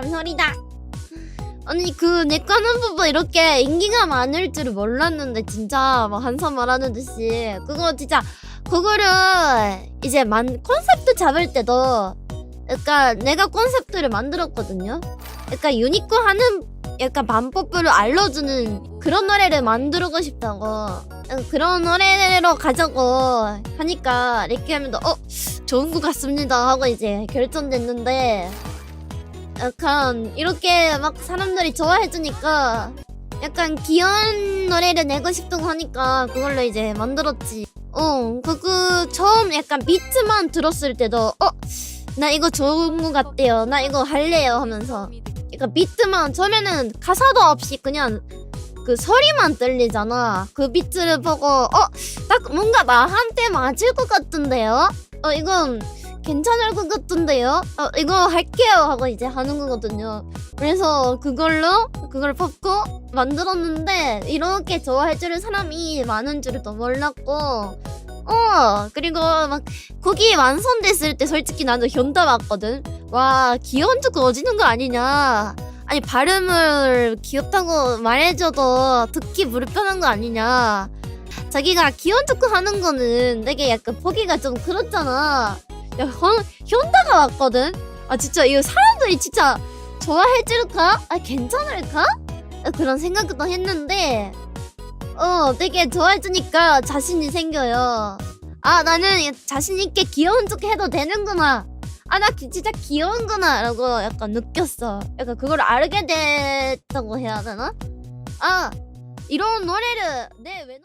감사합니다. 아니 그 내과는 부분 이렇게 인기가 많을 줄을 몰랐는데 진짜 막 한참 말하는 듯이 그거 진짜 그거를 이제 만 컨셉트 잡을 때도 약간 내가 컨셉트를 만들었거든요. 약간 유니코 하는 약간 반뽀뽀를 알려주는 그런 노래를 만들고 싶다고 그런 노래로 가자고 하니까 이렇게 하면 어 좋은 것 같습니다 하고 이제 결정됐는데 약간 이렇게 막 사람들이 좋아해주니까 약간 귀여운 노래를 내고 싶다고 하니까 그걸로 이제 만들었지. 어, 그거 처음 약간 비트만 들었을 때도 어, 나 이거 좋은 것 같대요. 나 이거 할래요 하면서 약간 비트만 처음에는 가사도 없이 그냥 그 소리만 들리잖아. 그 비트를 보고 어, 딱 뭔가 나한테 맞을 것 같은데요? 어, 이건 괜찮을 것 같은데요? 어, 이거 할게요 하고 이제 하는 거거든요. 그래서 그걸로 그걸 뽑고 만들었는데 이렇게 좋아해줄 사람이 많은 또 몰랐고 어 그리고 막 곡이 완성됐을 때 솔직히 나도 현타 왔거든. 와 귀여운 척 어지는 거 아니냐? 아니 발음을 귀엽다고 말해줘도 듣기 불편한 거 아니냐? 자기가 귀여운 척 하는 거는 되게 약간 보기가 좀 그렇잖아. 야, 현, 현타가 왔거든? 아, 진짜, 이거 사람들이 진짜 좋아해줄까? 아, 괜찮을까? 아, 그런 생각도 했는데, 어, 되게 좋아해주니까 자신이 생겨요. 아, 나는 자신있게 귀여운 척 해도 되는구나. 아, 나 기- 진짜 귀여운구나. 라고 약간 느꼈어. 약간 그걸 알게 됐다고 해야 되나? 아, 이런 노래를 내 외노